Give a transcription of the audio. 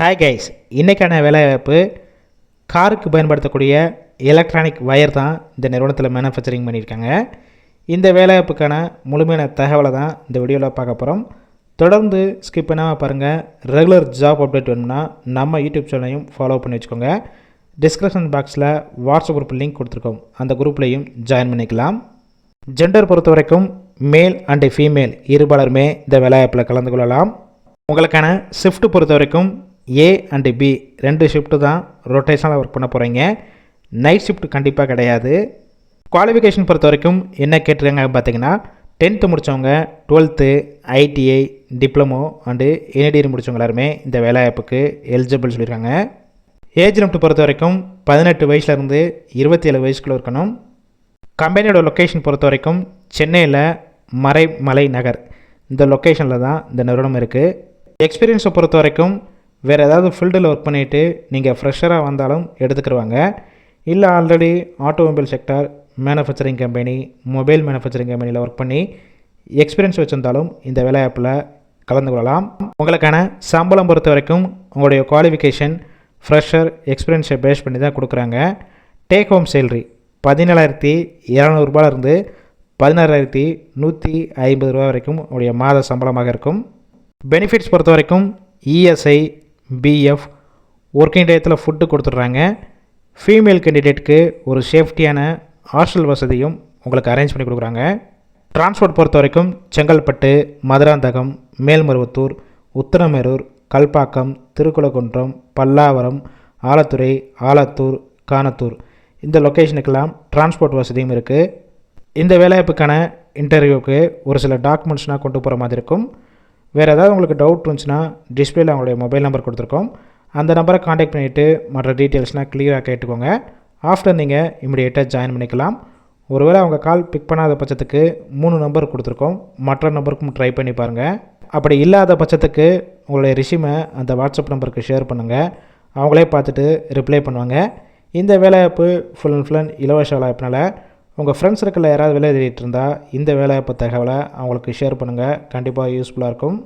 Hi guys இன்றைக்கான வேலைவாய்ப்பு காருக்கு பயன்படுத்தக்கூடிய எலக்ட்ரானிக் வயர் தான் இந்த நிறுவனத்தில் மேனுஃபேக்சரிங் பண்ணியிருக்காங்க. இந்த வேலைவாய்ப்புக்கான முழுமையான தகவலை தான் இந்த வீடியோவில் பார்க்க போகிறோம் தொடர்ந்து ஸ்கிப் பண்ணாமல் பாருங்கள் ரெகுலர் ஜாப் அப்டேட் வேணும்னா நம்ம யூடியூப் சேனலையும் ஃபாலோ பண்ணி வச்சுக்கோங்க. டிஸ்கிரிப்ஷன் பாக்ஸில் வாட்ஸ்அப் குரூப் லிங்க் கொடுத்துருக்கோம். அந்த குரூப்லேயும் ஜாயின் பண்ணிக்கலாம். ஜெண்டர் பொறுத்த வரைக்கும் மேல் அண்டு ஃபீமேல் இருபாலருமே இந்த வேலைவாய்ப்பில் கலந்து கொள்ளலாம். உங்களுக்கான ஷிஃப்ட் பொறுத்த வரைக்கும் ஏ அண்டு பி ரெண்டு ஷிஃப்ட்டு தான் ரொட்டேஷனில் ஒர்க் பண்ண போகிறீங்க நைட் ஷிஃப்ட் கண்டிப்பாக கிடையாது. குவாலிஃபிகேஷன் பொறுத்த வரைக்கும் என்ன கேட்டிருக்காங்க பார்த்தீங்கன்னா டென்த்து முடித்தவங்க twelfth ITI diploma and NIDR முடித்தவங்க எல்லாருமே இந்த வேலைவாய்ப்புக்கு எலிஜிபிள் சொல்லியிருக்காங்க. ஏஜ் லிமிட் பொறுத்த வரைக்கும் பதினெட்டு வயசுலேருந்து இருபத்தி ஏழு வயசுக்குள்ளே இருக்கணும். கம்பெனியோட லொக்கேஷன் பொறுத்த வரைக்கும் சென்னையில் மறைமலை நகர். இந்த லொக்கேஷனில் தான் இந்த நிறுவனம் இருக்குது எக்ஸ்பீரியன்ஸை பொறுத்த வரைக்கும் வேறு ஏதாவது ஃபீல்டில் ஒர்க் பண்ணிவிட்டு நீங்கள் ஃப்ரெஷராக வந்தாலும் எடுத்துக்கிடுவாங்க இல்லை already automobile sector manufacturing company mobile manufacturing கம்பெனியில் ஒர்க் பண்ணி எக்ஸ்பீரியன்ஸ் வச்சுருந்தாலும் இந்த வேலைவாய்ப்பில் கலந்து கொள்ளலாம். உங்களுக்கான சம்பளம் பொறுத்த வரைக்கும் உங்களுடைய குவாலிஃபிகேஷன் ஃப்ரெஷர் எக்ஸ்பீரியன்ஸை பேஸ் பண்ணி தான் கொடுக்குறாங்க. டேக் ஹோம் சேல்ரி பதினேழாயிரத்தி இரநூறுபாலேருந்து பதினாறாயிரத்தி நூற்றி ஐம்பது ரூபா வரைக்கும் உங்களுடைய மாத சம்பளமாக இருக்கும். பெனிஃபிட்ஸ் பொறுத்த வரைக்கும் இஎஸ்ஐ பிஎஃப் ஒர்க்கிங் டயத்தில் ஃபுட்டு கொடுத்துட்றாங்க. ஃபீமேல் கேண்டிடேட்க்கு ஒரு சேஃப்டியான ஹாஸ்டல் வசதியும் உங்களுக்கு அரேஞ்ச் பண்ணி கொடுக்குறாங்க. டிரான்ஸ்போர்ட் பொறுத்த வரைக்கும் செங்கல்பட்டு மதுராந்தகம் மேல்மருவத்தூர் உத்தரமேரூர் கல்பாக்கம் திருக்குளக்குன்றம் பல்லாவரம் ஆலத்துறை ஆலத்தூர் கானத்தூர். இந்த லொக்கேஷனுக்கெல்லாம் டிரான்ஸ்போர்ட் வசதியும் இருக்குது இந்த வேலைவாய்ப்புக்கான இன்டர்வியூவுக்கு ஒரு சில டாக்குமெண்ட்ஸ்னால் கொண்டு போகிற மாதிரி இருக்கும். வேறு ஏதாவது உங்களுக்கு டவுட் இருந்துச்சுன்னா டிஸ்பிளேல அவங்களுடைய மொபைல் நம்பர் கொடுத்துருக்கோம். அந்த நம்பரை காண்டாக்ட் பண்ணிவிட்டு மற்ற டீட்டெயில்ஸ்னால் கிளியராக கேட்டுக்கோங்க. ஆஃப்டர் நீங்கள் இமிடியேட்டாக ஜாயின் பண்ணிக்கலாம். ஒருவேளை அவங்க கால் பிக் பண்ணாத பட்சத்துக்கு மூணு நம்பர் கொடுத்துருக்கோம். மற்ற நம்பருக்கும் ட்ரை பண்ணி பாருங்கள் அப்படி இல்லாத பட்சத்துக்கு உங்களுடைய ரிஷிமை அந்த வாட்ஸ்அப் நம்பருக்கு ஷேர் பண்ணுங்கள் அவங்களே பார்த்துட்டு ரிப்ளை பண்ணுவாங்க. இந்த வேலைவாய்ப்பு ஃபுல் அண்ட் ஃபுல் அண்ட் இலவச வேலைவாய்ப்புனால உங்கள் ஃப்ரெண்ட்ஸ் சர்க்கிளில் யாராவது வேலை தேடிட்டு இருந்தால் இந்த வேலை இப்போ தகவலை அவங்களுக்கு ஷேர் பண்ணுங்கள் கண்டிப்பாக யூஸ்ஃபுல்லாக இருக்கும்.